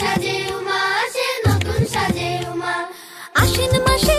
সাজে উমা আসে নতুন সাজে উমা। আশ্বিন মাসে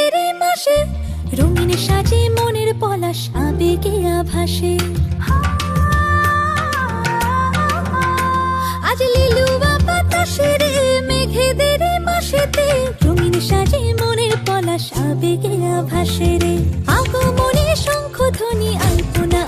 প্রত্যেকেরই মাসে, রঙিন সাজে মনের পলাশ আবেগে আভাসে। আজ লিলুয়া বাতাসে রে মাসেতে, রঙিন সাজে মনের পলাশ আবেগে আভাসে রে। আগমনে শঙ্খ ধ্বনি আলপনা